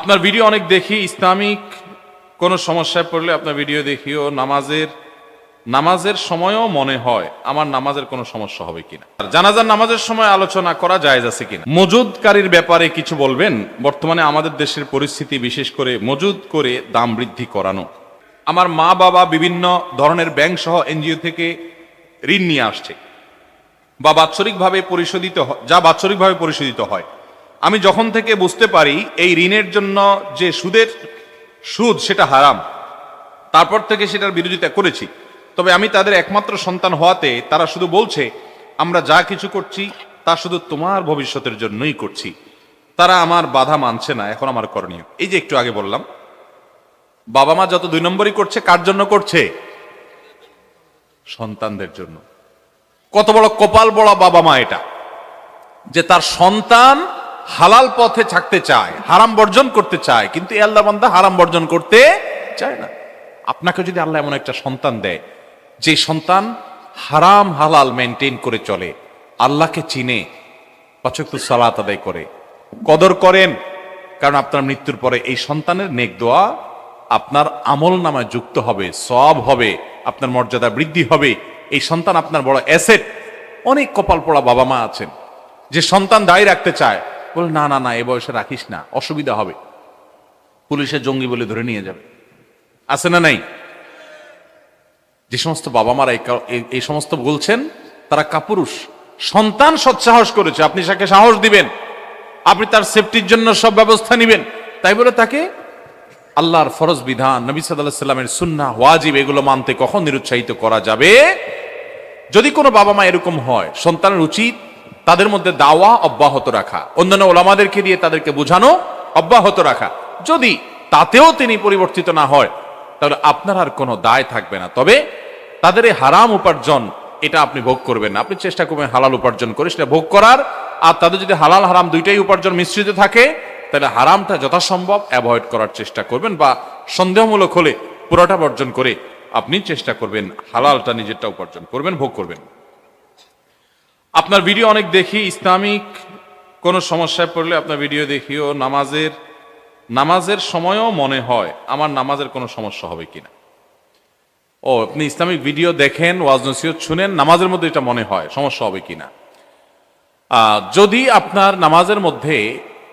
আপনার ভিডিও অনেক দেখি, ইসলামিক কোনো সমস্যায় পড়লে আপনার ভিডিও দেখিও। নামাজের নামাজের সময়ও মনে হয় আমার নামাজের কোনো সমস্যা হবে কিনা। জানাজার নামাজের সময় আলোচনা করা জায়েজ আছে কিনা। মজুদকারীর ব্যাপারে কিছু বলবেন? বর্তমানে আমাদের দেশের পরিস্থিতি বিশেষ করে মজুদ করে দাম বৃদ্ধি করানো। আমার মা, বাবা বিভিন্ন ধরনের ব্যাংক সহ এনজিও থেকে ঋণ নিয়ে আসছে। বা বাৎসরিকভাবে পরিশোধিত যা বাৎসরিকভাবে পরিশোধিত হয়। আমি যখন থেকে বুঝতে পারি এই ঋণের জন্য যে সুদের সুদ, সেটা হারাম। তারপর থেকে সেটার বিরোধিতা করেছি। তবে আমি তাদের একমাত্র সন্তান হওয়াতে তারা শুধু বলছে, আমরা যা কিছু করছি, তা শুধু তোমার ভবিষ্যতের জন্যই করছি। তারা আমার বাধা মানছে না, এখন আমার করণীয়। এই যে একটু আগে বললাম, বাবা মা যত দুই নম্বরই করছে, কার জন্য করছে? সন্তানদের জন্য। কত বড় কপাল বড় বাবা মা এটা, যে তার সন্তান হালাল পথে থাকতে চায়, হারাম বর্জন করতে চায়, কিন্তু আল্লাহ বান্দা হারাম বর্জন করতে চায় না। আপনাকে যদি আল্লাহ এমন একটা সন্তান দেয়, যে সন্তান হারাম হালাল মেনটেন করে চলে, আল্লাহকে চিনে পাচক সালাত আদায় করে, কদর করেন, কারণ আপনার মৃত্যুর পরে এই সন্তানের নেক দোয়া আপনার আমল নামায় যুক্ত হবে সব হবে, আপনার মর্যাদা বৃদ্ধি হবে। এই সন্তান আপনার বড় অ্যাসেট অনেক কপাল পড়া বাবা মা আছেন, যে সন্তান দায়ী রাখতে চায় বলে, না না না, এ বয়সে রাখিস না, অসুবিধা হবে। পুলিশে জঙ্গি বলে ধরে নিয়ে যাবে। আছে না নাই? যে সমস্ত বাবা মারা এই সমস্ত বলছেন, তারা কাপুরুষ। সন্তান সৎসাহস করেছে, আপনি তাকে সাহস দিবেন, আপনি তার সেফটির জন্য সব ব্যবস্থা নেবেন। তাই বলে তাকে আল্লাহর ফরজ বিধান, নবী সাল্লাহ সাল্লামের সুন্না ওয়াজিব, এগুলো মানতে কখন নিরুৎসাহিত করা যাবে? যদি কোনো বাবা মা এরকম হয়, সন্তানের উচিত তাদের মধ্যে দাওয়া অব্যাহত রাখা। অন্যান্য ওলামাদেরকে দিয়ে তাদেরকে বোঝানো অব্যাহত রাখা। যদি তাতেও তিনি পরিবর্তিত না হয়, তাহলে আপনার আর কোনো দায় থাকবে না। তবে তাদের এই হারাম উপার্জন, এটা আপনি ভোগ করবেন না। আপনি চেষ্টা করবেন হালাল উপার্জন করে সেটা ভোগ করার। আর তাদের যদি হালাল হারাম দুইটাই উপার্জন মিশ্রিত থাকে, তাহলে হারামটা যথাসম্ভব অ্যাভয়েড করার চেষ্টা করবেন বা সন্দেহমূলক হলে পুরোটা বর্জন করে আপনি চেষ্টা করবেন হালালটা নিজেরটা উপার্জন করবেন, ভোগ করবেন। আপনার ভিডিও অনেক দেখি, ইসলামিক কোনো সমস্যায় পড়লে আপনার ভিডিও দেখিও। নামাজের নামাজের সময়ও মনে হয় আমার নামাজের কোনো সমস্যা হবে কিনা। ও, আপনি ইসলামিক ভিডিও দেখেন, ওয়াজ নসিহত শুনেন, নামাজের মধ্যে এটা মনে হয়, সমস্যা হবে কিনা। যদি আপনার নামাজের মধ্যে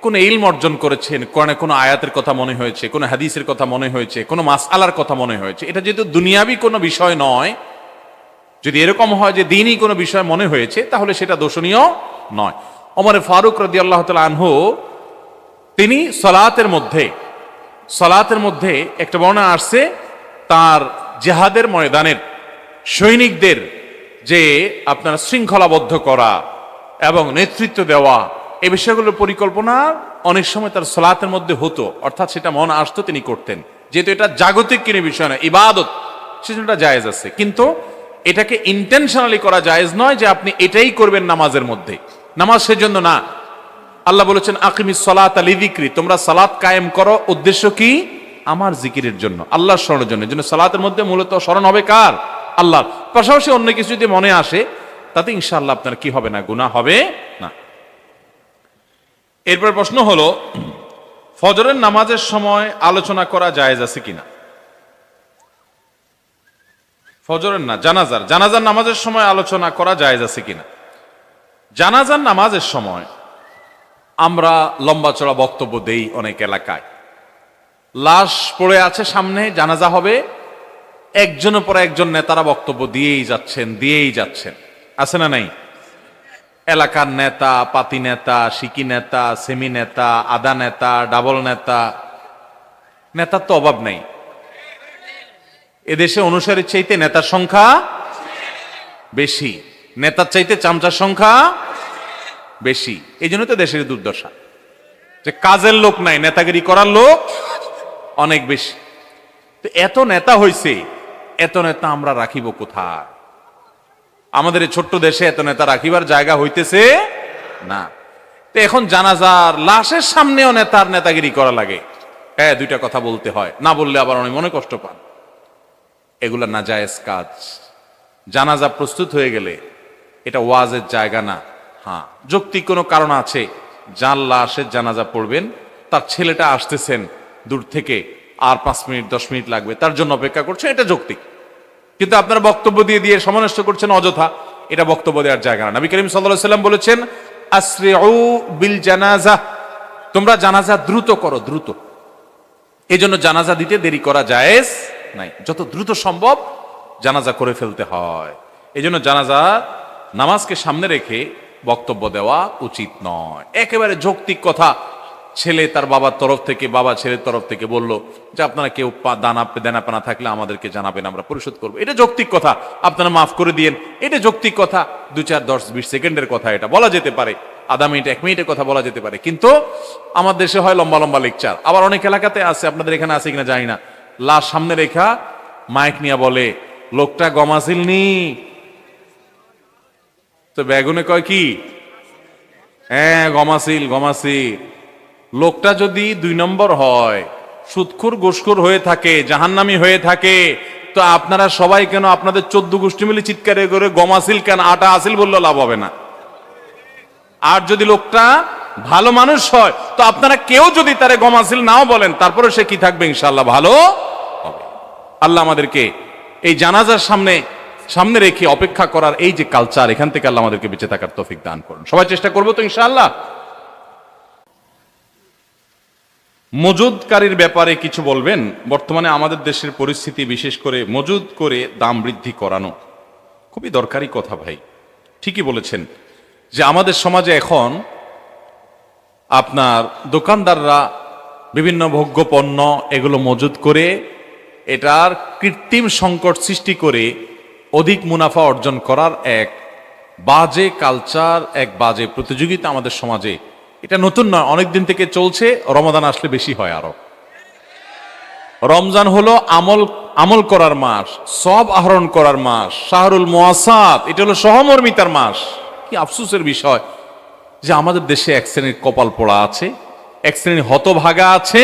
কোন ইলম অর্জন করেছেন, কোরআনে কোনো আয়াতের কথা মনে হয়েছে, কোনো হাদিসের কথা মনে হয়েছে, কোনো মাস আলার কথা মনে হয়েছে, এটা যেহেতু দুনিয়াবি কোনো বিষয় নয় যদি এরকম হয় যে দিনই কোনো বিষয় মনে হয়েছে, তাহলে সেটা দোষণীয় নয়। ওমরে ফারুক রদি আল্লাহ আনহু, তিনি সলাতের মধ্যে সলাতের মধ্যে একটা বর্ণনা আসছে, তার জেহাদের ময়দানের সৈনিকদের যে আপনার শৃঙ্খলাবদ্ধ করা এবং নেতৃত্ব দেওয়া এই বিষয়গুলোর পরিকল্পনা অনেক সময় তার সলাতের মধ্যে হতো। অর্থাৎ সেটা মন আসতো তিনি করতেন। যেহেতু এটা জাগতিক কিনে বিষয় না ইবাদত এটা জায়েজ আছে। কিন্তু এটাকে ইন্টেনশনালি করা জায়েজ নয় যে আপনি এটাই করবেন নামাজের মধ্যে। নামাজ সেজন্য না। আল্লাহ বলেছেন, আকিমি সলাত আলী দিক্রি তোমরা সালাত কায়েম করো। উদ্দেশ্য কি? আমার জিকিরের জন্য, আল্লাহর স্মরণের জন্য। জন্য সালাতের মধ্যে মূলত স্মরণ হবে কার? আল্লাহ। পাশাপাশি অন্য কিছু যদি মনে আসে, তাতে ইনশাআল্লাহ আপনার কি হবে না, গুনাহ হবে না। এরপর প্রশ্ন হলো, ফজরের নামাজের সময় আলোচনা করা জায়েজ আছে কিনা? ফজরের না, জানাজার। জানাজার নামাজের সময় আলোচনা করা যায় আছে কিনা? জানাজার নামাজের সময় আমরা লম্বা চড়া বক্তব্য দেই অনেক এলাকায়। লাশ পড়ে আছে সামনে, জানাজা হবে। একজনের পর একজন নেতারা বক্তব্য দিয়েই যাচ্ছেন দিয়েই যাচ্ছেন। আছে না নাই? এলাকার নেতা, পাতি নেতা, সিকি নেতা, সেমি নেতা, আদা নেতা, ডাবল নেতা, নেতার তো অভাব নেই। এদেশে অনুসারীর চাইতে নেতার সংখ্যা বেশি। নেতার চাইতে চামচার সংখ্যা বেশি। এই জন্য তো দেশের দুর্দশা। যে কাজের লোক নাই, নেতাগিরি করার লোক অনেক বেশি। তো এত নেতা হইছে, এত নেতা আমরা রাখিব কোথায়? আমাদের এই ছোট্ট দেশে এত নেতা রাখিবার জায়গা হইতেছে না। তো এখন জানাজার লাশের সামনেও নেতার নেতাগিরি করা লাগে। হ্যাঁ দুইটা কথা বলতে হয়। না বললে আবার অনেক মনে কষ্ট পান। এগুলা নাজায়েজ কাজ। জানাজা প্রস্তুত হয়ে গেলে এটা ওয়াজের জায়গা না। হ্যাঁ যৌক্তিক কোনো কারণ আছে, যার লাশের জানাজা পড়বেন, তার ছেলেটা আসতেছেন দূর থেকে আর পাঁচ মিনিট, দশ মিনিট লাগবে, তার জন্য অপেক্ষা করছেন, এটা যৌক্তিক। কিন্তু আপনারা বক্তব্য দিয়ে দিয়ে সমানষ্ট করছেন অযথা, এটা বক্তব্য দেওয়ার জায়গা না। নবী করিম সাল্লাম বলেছেন আশ্রিউ বিল জানাজা। তোমরা জানাজা দ্রুত করো, দ্রুত। এই জন্য জানাজা দিতে দেরি করা জায়েজ। নাই। যত দ্রুত সম্ভব জানাজা করে ফেলতে হয়। এই জন্য জানাজা নামাজকে সামনে রেখে বক্তব্য দেওয়া উচিত নয়। একেবারে যৌক্তিক কথা, ছেলে তার বাবার তরফ থেকে, বাবা ছেলের তরফ থেকে বলল যে, আপনারা কেউ দানা দেনা পানা থাকলে আমাদেরকে জানাবেন, আমরা পরিশোধ করব। এটা যৌক্তিক কথা, আপনারা মাফ করে দিয়েন। এটা যৌক্তিক কথা, দু চার, দশ, বিশ সেকেন্ডের কথা এটা, বলা যেতে পারে। আধা মিনিট, এক মিনিটের কথা বলা যেতে পারে। কিন্তু আমার দেশে হয় লম্বা লম্বা লেকচার। আবার অনেক এলাকাতে আছে, আপনাদের এখানে আছে কিনা জানি না। লাশ সামনে রেখা, মাইক নিয়ে বলে, লোকটা গমাসিল নি? তো বেগুনে কয় কি? হ্যাঁ গমাসিল গমাসিল লোকটা যদি দুই নম্বর হয়, সুৎখুর গোসখুর হয়ে থাকে, জাহান্নামি হয়ে থাকে, তো আপনারা সবাই কেন আপনাদের চোদ্দ গোষ্ঠী মিলে চিৎকারে করে গমাসিল কেন আটা আসিল বললে লাভ হবে না? আর যদি লোকটা ভালো মানুষ হয়, তো আপনারা কেউ যদি তারে গমাসিল নাও বলেন, তারপরে সে কি থাকবে ইনশাল্লাহ ভালো আল্লাহ আমাদেরকে এই জানাজার সামনে সামনে রেখে অপেক্ষা করার এই যে কালচার এখান থেকে আল্লাহ আমাদেরকে বেঁচে থাকার তৌফিক দান করুন। সবাই চেষ্টা করব তো ইনশাআল্লাহ? মজুদকারীর ব্যাপারে কিছু বলবেন? বর্তমানে আমাদের দেশের পরিস্থিতি বিশেষ করে মজুদ করে দাম বৃদ্ধি করানো। খুবই দরকারি কথা ভাই। ঠিকই বলেছেন যে আমাদের সমাজে এখন আপনার দোকানদাররা বিভিন্ন ভোগ্য পণ্য এগুলো মজুদ করে এটার কৃত্রিম সংকট সৃষ্টি করে অধিক মুনাফা অর্জন করার এক বাজে কালচার, এক বাজে প্রতিযোগিতা আমাদের সমাজে। এটা নতুন নয় অনেক দিন থেকে চলছে, রমাদান আসলে বেশি হয় আরও। রমজান হলো আমল আমল করার মাস, সব আহরণ করার মাস, শাহরুল মোয়াসাত, এটা হলো সহমর্মিতার মাস। কি আফসোসের বিষয় যে আমাদের দেশে এক শ্রেণির কপাল পোড়া আছে, এক শ্রেণির হতভাগা আছে।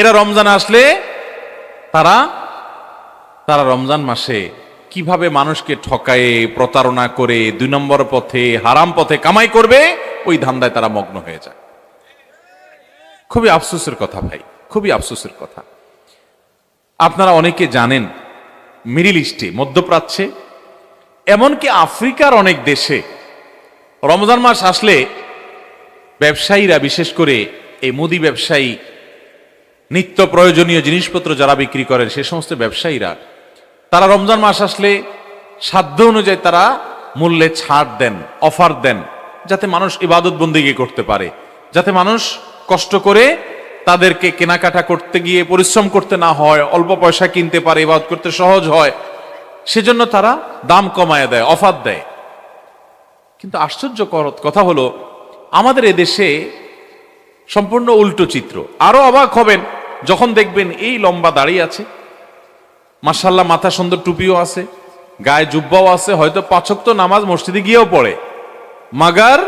এরা রমজান আসলে তারা তারা রমজান মাসে কীভাবে মানুষকে ঠকায়ে, প্রতারণা করে, দুই নম্বর পথে, হারাম পথে কামাই করবে, ওই ধান্দায় তারা মগ্ন হয়ে যায়। খুবই আফসোসের কথা ভাই, খুবই আফসোসের কথা। আপনারা অনেকে জানেন, মিডিল ইস্টে, মধ্যপ্রাচ্যে, এমনকি আফ্রিকার অনেক দেশে রমজান মাস আসলে ব্যবসায়ীরা বিশেষ করে এই মুদি ব্যবসায়ী নিত্য প্রয়োজনীয় জিনিসপত্র যারা বিক্রি করেন, সে সমস্ত ব্যবসায়ীরা, তারা রমজান মাস আসলে সাধ্য অনুযায়ী তারা মূল্যে ছাড় দেন, অফার দেন, যাতে মানুষ ইবাদত বন্দিগি করতে পারে, যাতে মানুষ কষ্ট করে তাদেরকে কেনাকাটা করতে গিয়ে পরিশ্রম করতে না হয়, অল্প পয়সা কিনতে পারে, ইবাদত করতে সহজ হয়, সেজন্য তারা দাম কমায় দেয়, অফার দেয়। কিন্তু আশ্চর্যকর কথা হলো, আমাদের এদেশে সম্পূর্ণ উল্টো চিত্র। আরও অবাক হবেন যখন দেখবেন এই লম্বা দাঁড়িয়ে আছে মাসাল্লাহ মাথা সুন্দর টুপিও আছে, গায়ে জুব্বাও আছে, হয়তো পাচক তো নামাজ মসজিদে গিয়েও পড়ে। মাগার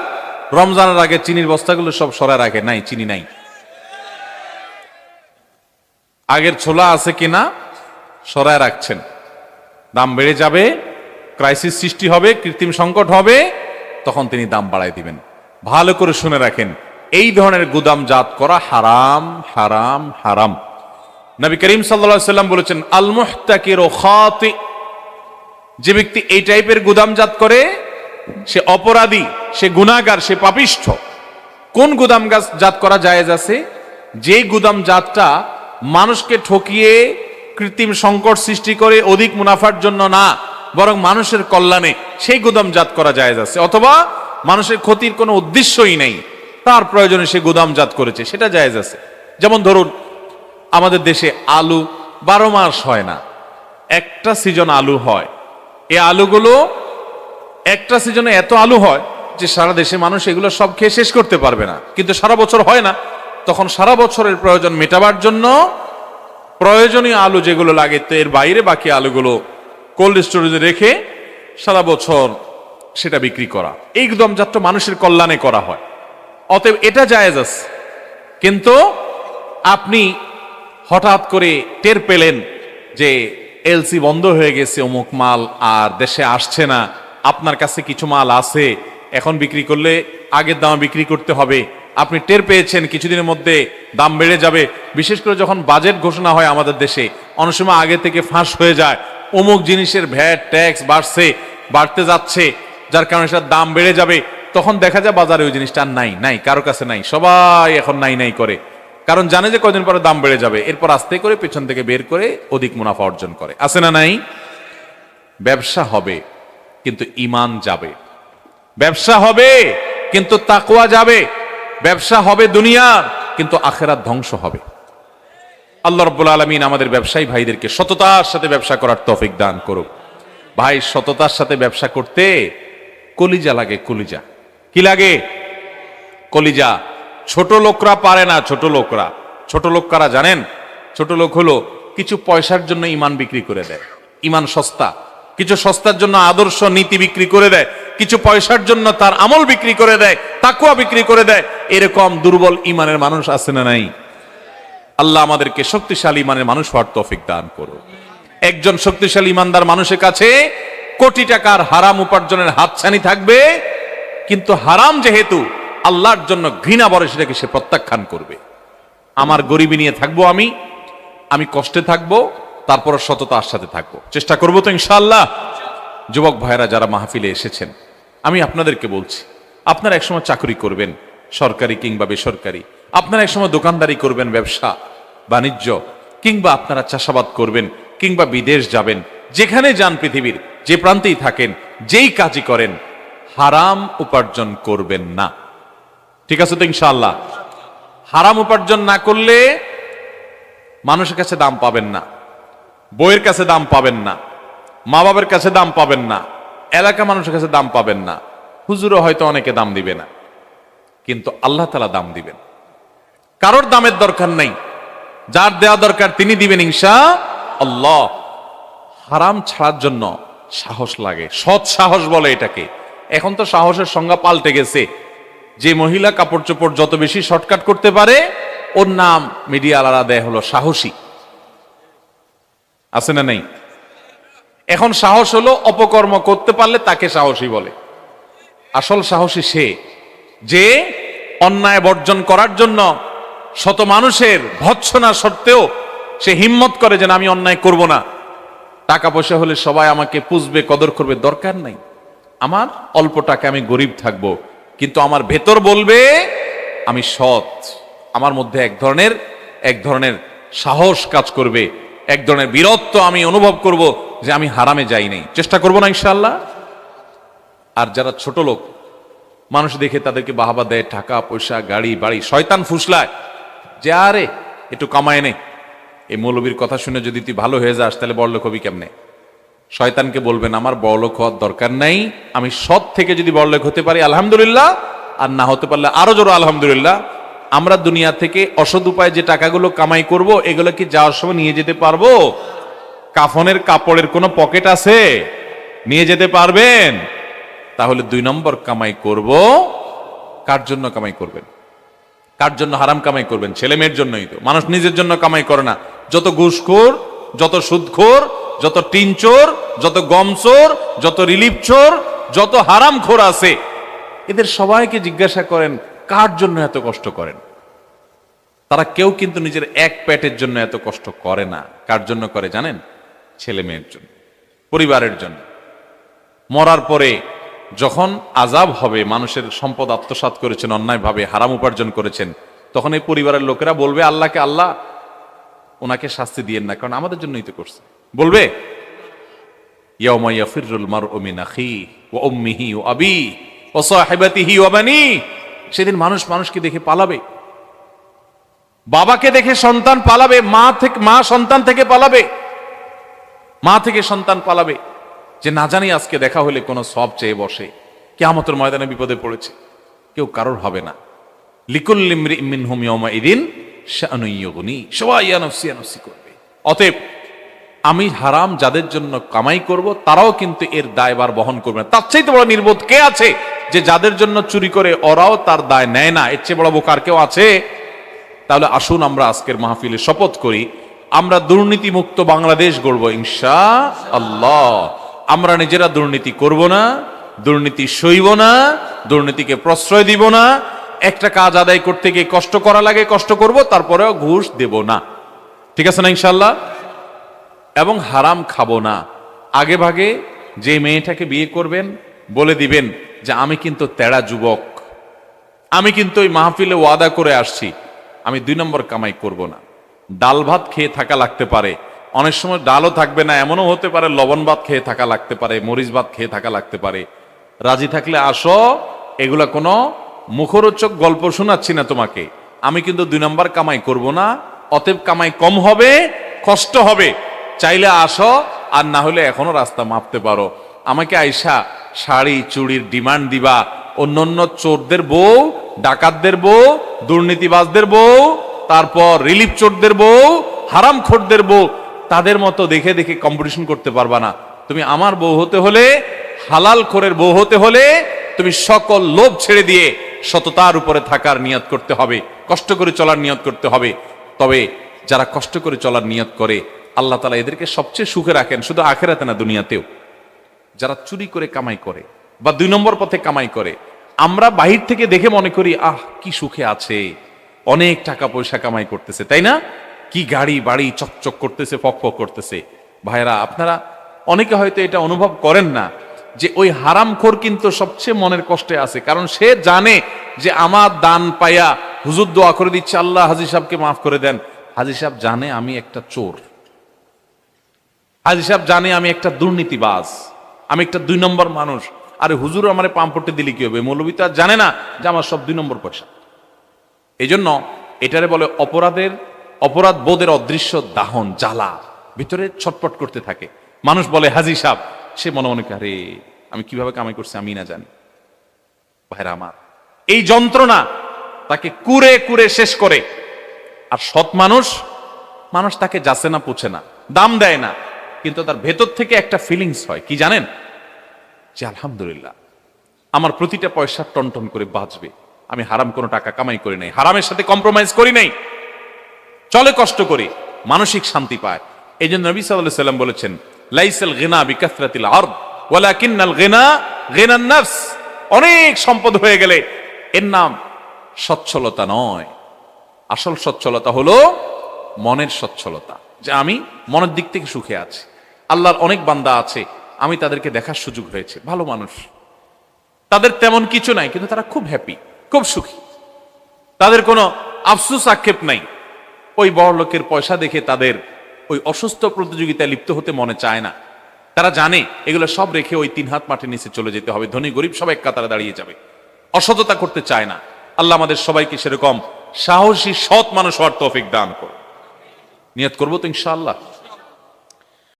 রমজানের আগে চিনির বস্তাগুলো সব সরায় রাখে, নাই, চিনি নাই। আগের ছোলা আছে কিনা, সরায় রাখছেন। দাম বেড়ে যাবে ক্রাইসিস সৃষ্টি হবে, কৃত্রিম সংকট হবে, তখন তিনি দাম বাড়ায় দিবেন। ভালো করে শুনে রাখেন। এই ধরনের গুদাম জাত করা হারাম হারাম হারাম। নবী করিম সাল্লা সাল্লাম বলেছেন আল মুহতাকির যে ব্যক্তি এই টাইপের গুদামজাত করে, সে অপরাধী, সে গুনাগার সে পাপিষ্ঠ। কোন গুদাম গাছ জাত করা জায়েজ আছে? যে গুদাম জাতটা মানুষকে ঠকিয়ে কৃত্রিম সংকট সৃষ্টি করে অধিক মুনাফার জন্য না, বরং মানুষের কল্যাণে সেই গুদাম জাত করা জায়েজ আছে। অথবা মানুষের ক্ষতির কোনো উদ্দেশ্যই নেই। তার প্রয়োজনে সে গুদাম জাত করেছে, সেটা জায়েজ আছে। যেমন ধরুন, আমাদের দেশে আলু বারো মাস হয় না, একটা সিজন আলু হয়। এই আলুগুলো একটা সিজনে এত আলু হয় যে সারা দেশে মানুষ এগুলো সব খেয়ে শেষ করতে পারবে না। কিন্তু সারা বছর হয় না, তখন সারা বছরের প্রয়োজন মেটাবার জন্য প্রয়োজনীয় আলু যেগুলো লাগে, তো এর বাইরে বাকি আলুগুলো কোল্ড স্টোরেজে রেখে সারা বছর সেটা বিক্রি করা। এই গুদামজাতটা মানুষের কল্যাণে করা হয়। অতএব এটা জায়েজ আছে। কিন্তু আপনি হঠাৎ করে টের পেলেন যে এলসি বন্ধ হয়ে গেছে অমুক মাল আর দেশে আসছে না, আপনার কাছে কিছু মাল আছে, এখন বিক্রি করলে আগের দামে বিক্রি করতে হবে। আপনি টের পেয়েছেন, কিছুদিনের মধ্যে দাম বেড়ে যাবে। বিশেষ করে যখন বাজেট ঘোষণা হয় আমাদের দেশে, অনেক সময় আগে থেকে ফাঁস হয়ে যায়। অমুক জিনিসের ভ্যাট, ট্যাক্স বাড়ছে, বাড়তে যাচ্ছে, যার কারণে সেটার দাম বেড়ে যাবে। তখন দেখা যায় বাজারে ওই জিনিসটা আর নাই নাই, কারও কাছে নাই, সবাই এখন নাই নাই করে। কারণ জানে যে কদিন পরে দাম বেড়ে যাবে, এরপর আস্তে করে পেছন থেকে বের করে অধিক মুনাফা অর্জন করে। আছে না নাই? ব্যবসা হবে, কিন্তু ইমান যাবে। ব্যবসা হবে, কিন্তু তাকুয়া যাবে। ব্যবসা হবে দুনিয়ার, কিন্তু আখেরাত ধ্বংস হবে। আল্লাহ রব্বুল আলমিন আমাদের ব্যবসায়ী ভাইদেরকে সততার সাথে ব্যবসা করার তফিক দান করুক। ভাই, সততার সাথে ব্যবসা করতে কলিজা লাগে কলিজা। কি লাগে? কলিজা। ছোট লোকরা পারে না ছোট লোকরা। ছোট লোক কারা জানেন? ছোট লোক হলো কিছু পয়সার জন্য ইমান বিক্রি করে দেয়। ইমান সস্তা। কিছু সস্তার জন্য আদর্শ নীতি বিক্রি করে দেয়। কিছু পয়সার জন্য তার আমল বিক্রি করে দেয়, তাকুয়া বিক্রি করে দেয়। এরকম দুর্বল ইমানের মানুষ আছে না নাই? আল্লাহ আমাদেরকে শক্তিশালী ইমানের মানুষ হওয়ার তৌফিক দান করো একজন শক্তিশালী ইমানদার মানুষের কাছে কোটি টাকার হারাম উপার্জনের হাতছানি থাকবে। কিন্তু হারাম যেহেতু, আল্লাহর জন্য ঘৃণা বলে সেটাকে সে প্রত্যাখ্যান করবে। আমার গরিবী নিয়ে থাকব আমি আমি কষ্টে থাকব তারপর সততার সাথে থাকব। চেষ্টা করব তো ইনশাআল্লাহ। যুবক ভাইরা যারা মাহফিলে এসেছেন, আমি আপনাদেরকে বলছি, আপনারা একসময় চাকরি করবেন, সরকারি কিংবা বেসরকারি। আপনারা একসময় দোকানদারি করবেন, ব্যবসা, বাণিজ্য, কিংবা আপনারা চাষাবাদ করবেন, কিংবা বিদেশ যাবেন, যেখানে যান পৃথিবীর, যে প্রান্তেই থাকেন, যেই কাজই করেন হারাম উপার্জন করবেন না। ঠিক আছে তো ইনশাআল্লাহ? হারাম উপার্জন না করলে মানুষের কাছে দাম পাবেন না, বইয়ের কাছে দাম পাবেন না মা বাবার কাছে দাম পাবেন না, এলাকা মানুষের কাছে দাম পাবেন না, হুজুরও হয়তো অনেকে দাম দিবে না, কিন্তু আল্লাহ তালা দাম দিবেন। কারোর দামের দরকার নেই, যার দেওয়া দরকার তিনি দিবেন ইনশা আল্লাহ হারাম ছাড়ার জন্য সাহস লাগে, সৎ সাহস বলে এটাকে। এখন তো সাহসের সংজ্ঞা পাল্টে গেছে। যে মহিলা কাপড় চোপড় যত বেশি শর্টকাট করতে পারে, ওর নাম মিডিয়া আলাদা দেয় হলো সাহসী। আছে না নেই? এখন সাহস হলো অপকর্ম করতে পারলে তাকে সাহসী বলে। আসল সাহসী সে, যে অন্যায় বর্জন করার জন্য শত মানুষের ভৎসনা সত্ত্বেও সে হিম্মত করে যে আমি অন্যায় করব না। টাকা পয়সা হলে সবাই আমাকে পুষবে, কদর করবে, দরকার নাই। আমার অল্প টাকা আমি গরিব থাকব, কিন্তু আমার ভেতর বলবে, আমি সৎ। আমার মধ্যে এক ধরনের এক ধরনের সাহস কাজ করবে, এক ধরনের বীরত্ব আমি অনুভব করব যে আমি হারামে যাই নাই। চেষ্টা করব না ইনশাআল্লাহ? আর যারা ছোট লোক, মানুষ দেখে তাদেরকে বাহাবা দেয়, টাকা, পয়সা, গাড়ি, বাড়ি, শয়তান ফুসলায়। যে আরে, একটু কামায় নে। এই মৌলবীর কথা শুনে যদি তুই ভালো হয়ে যাস, তাহলে বড়লোক হবি কেমনে? শয়তানকে বলবেন, আমার বড়লোক হওয়ার দরকার নাই। আমি সৎ থেকে যদি বড়লোক হতে পারি, আলহামদুলিল্লাহ। আর না হতে পারলে আরও জোর আলহামদুলিল্লাহ। আমরা দুনিয়া থেকে অসৎ উপায়ে যে টাকাগুলো কামাই করব, এগুলো কি যাওয়ার সময় নিয়ে যেতে পারব? কাফনের কাপড়ের কোনো পকেট আছে? নিয়ে যেতে পারবেন? তাহলে দুই নম্বর কামাই করব। কার জন্য কামাই করবেন? কার জন্য হারাম কামাই করবেন? ছেলে মেয়ের জন্যই তো। মানুষ নিজের জন্য কামাই করে না। যত ঘুষখোর, যত সুদখোর, যত টিনচোর যত গমচোর যত রিলিফ চোর, যত হারাম খোর আছে, এদের সবাইকে জিজ্ঞাসা করেন, কার জন্য এত কষ্ট করেন? তারা কেউ কিন্তু নিজের এক পেটের জন্য এত কষ্ট করে না। কার জন্য করে জানেন? ছেলে মেয়ের জন্য, পরিবারের জন্য। মরার পরে যখন আজাব হবে, মানুষের সম্পদ আত্মসাৎ করেছেন, অন্যায়ভাবে হারাম উপার্জন করেছেন, তখন এই পরিবারের লোকেরা বলবে, আল্লাহকে আল্লাহ, ওনাকে শাস্তি দিয়েন না, কারণ আমাদের জন্যই তো করছে। বলবে ইয়াউমা ইয়াফিরুল মারউ মিন আখিহি ওয়া উম্মিহি ওয়া আবি সেদিন মানুষ মানুষকে দেখে পালাবে। বাবাকে দেখে সন্তান পালাবে। মা থেকে মা সন্তান থেকে পালাবে। মা থেকে সন্তান পালাবে। যে না জানি আজকে দেখা হলে কোনো সব চেয়ে বসে। কেয়ামতের ময়দানে বিপদে পড়েছে। কেউ কারোর হবে না। লিকুল্লিমরি মিন হুম ইয়মা ইদিন শানুইয়গুনি সবাই করবে। অতএব আমি হারাম যাদের জন্য কামাই করব, তারাও কিন্তু এর দায়বার বহন করবে না। তার চাইতে বড় নির্বোধ কে আছে? যে যাদের জন্য চুরি করে ওরাও তার দায় নেয় না। এর চেয়ে বড় বোকার কেউ আছে? তাহলে আসুন আমরা আজকের মাহফিলে শপথ করি। আমরা দুর্নীতি মুক্ত বাংলাদেশ গড়ব ইনশা আল্লাহ আমরা নিজেরা দুর্নীতি করব না, দুর্নীতি সইব না, দুর্নীতিকে প্রশ্রয় দিব না। একটা কাজ আদায় করতে গিয়ে কষ্ট করা লাগে, কষ্ট করব, তারপরেও ঘুষ দেব না। ঠিক আছে না ইনশাল্লাহ এবং হারাম খাব না। আগে ভাগে যে মেয়েটাকে বিয়ে করবেন, বলে দিবেন যে, আমি কিন্তু তেড়া যুবক। আমি কিন্তু ওই মাহফিলে ওয়াদা করে আসছি। আমি দুই নম্বর কামাই করব না। ডাল ভাত খেয়ে থাকা লাগতে পারে। অনেক সময় ডালও থাকবে না, এমনও হতে পারে লবণ ভাত খেয়ে থাকা লাগতে পারে, মরিচ ভাত খেয়ে থাকা লাগতে পারে। রাজি থাকলে আসো, এগুলা কোনো মুখরোচক গল্প শোনাচ্ছি না তোমাকে। আমি কিন্তু দুই নম্বর কামাই করব না, অতএব কামাই কম হবে, কষ্ট হবে। চাইলে আসো, আর না হলে এখনও রাস্তা মাপতে পারো। আমাকে আইসা শাড়ি, চুড়ির ডিমান্ড দিবা। অন্যান্য চোরদের বউ, ডাকাতদের বউ, দুর্নীতিবাজদের বউ, তারপর রিলিফ চোরদের বউ, হারাম খোরদের বউ, তাদের মতো দেখে দেখে কম্পিটিশন করতে পারবা না। তুমি আমার বউ হতে হলে, হালাল খোরের বউ হতে হলে, তুমি সকল লোভ ছেড়ে দিয়ে সততার উপরে থাকার নিয়ত করতে হবে, কষ্ট করে চলার নিয়ত করতে হবে। তবে যারা কষ্ট করে চলার নিয়ত করে আল্লাহ তালা এদেরকে সবচেয়ে সুখে রাখেন, শুধু আখেরাতে না, দুনিয়াতেও। যারা চুরি করে, কামাই করে, বা দুই নম্বর পথে কামাই করে, আমরা বাহির থেকে দেখে মনে করি, আহ, কি সুখে আছে। অনেক টাকা পয়সা কামাই করতেছে। তাই না? কি গাড়ি বাড়ি চকচক করতেছে, ফক ফক করতেছে। ভাইরা আপনারা অনেকে হয়তো এটা অনুভব করেন না যে ওই হারামখোর কিন্তু সবচেয়ে মনের কষ্টে আছে। কারণ সে জানে যে আমার দান পাইয়া হুজুর দোয়া করে দিচ্ছে, আল্লাহ হাজি সাহেবকে মাফ করে দেন। হাজি সাহেব জানে আমি একটা চোর। হাজি সাহেব জানে আমি একটা দুর্নীতিবাজ, আমি একটা দুই নম্বর মানুষ। আরে হুজুর আমার পাম্পটে দিলে কি হবে? মৌলবী তো জানে না যে আমার সব দুই নম্বর পয়সা। এই জন্য এটারে বলে অপরাধের, অপরাধ বোধের অদৃশ্য দাহন, জ্বালা ভিতরে ছটপট করতে থাকে। মানুষ বলে, হাজি সাহেব, সে মনে মনে আরে, আমি কীভাবে কামাই করছি আমি না জানি। ভাইরা আমার, এই যন্ত্রণা তাকে কুরে কুরে শেষ করে। আর সৎ মানুষ মানুষ তাকে যাচে না, পুছে না, দাম দেয় না। কিন্তু তার ভেতর থেকে একটা ফিলিংস হয়। কি জানেন? যে আলহামদুলিল্লাহ, আমার প্রতিটা পয়সা টনটন করে বাঁচবে। আমি হারাম কোনো টাকা কামাই করি নাই, হারামের সাথে কম্প্রোমাইজ করি নাই। চলে কষ্ট করি, মানসিক শান্তি পায়। এই জন্য নবী সাল্লাহ সাল্লাম বলেছেন, লাইসাল গেনা বিকাসরাতিল আরদ, ওয়ালাকিন্নাল গেনা গেনান অনেক সম্পদ হয়ে গেলে এর নাম সচ্ছলতা নয়। আসল সচ্ছলতা হলো মনের সচ্ছলতা, যে আমি মনের দিক থেকে সুখে আছি। আল্লাহর অনেক বান্দা আছে, আমি তাদেরকে দেখার সুযোগ হয়েছে, ভালো মানুষ। তাদের তেমন কিছু নাই, কিন্তু তারা খুব হ্যাপি খুব সুখী। তাদের কোনো আফসুস আক্ষেপ নাই। ওই বড় লোকের পয়সা দেখে তাদের ওই অসুস্থ প্রতিযোগিতায় লিপ্ত হতে মনে চায় না। তারা জানে, এগুলো সব রেখে ওই তিন হাত মাটির নিচে চলে যেতে হবে, ধনী গরিব সবাই কাতারে দাঁড়িয়ে যাবে। অসততা করতে চায় না। আল্লাহ আমাদের সবাইকে সেরকম সাহসী, সৎ মানুষ হওয়ার তৌফিক দান করো নিয়ত করব তো ইনশাআল্লাহ।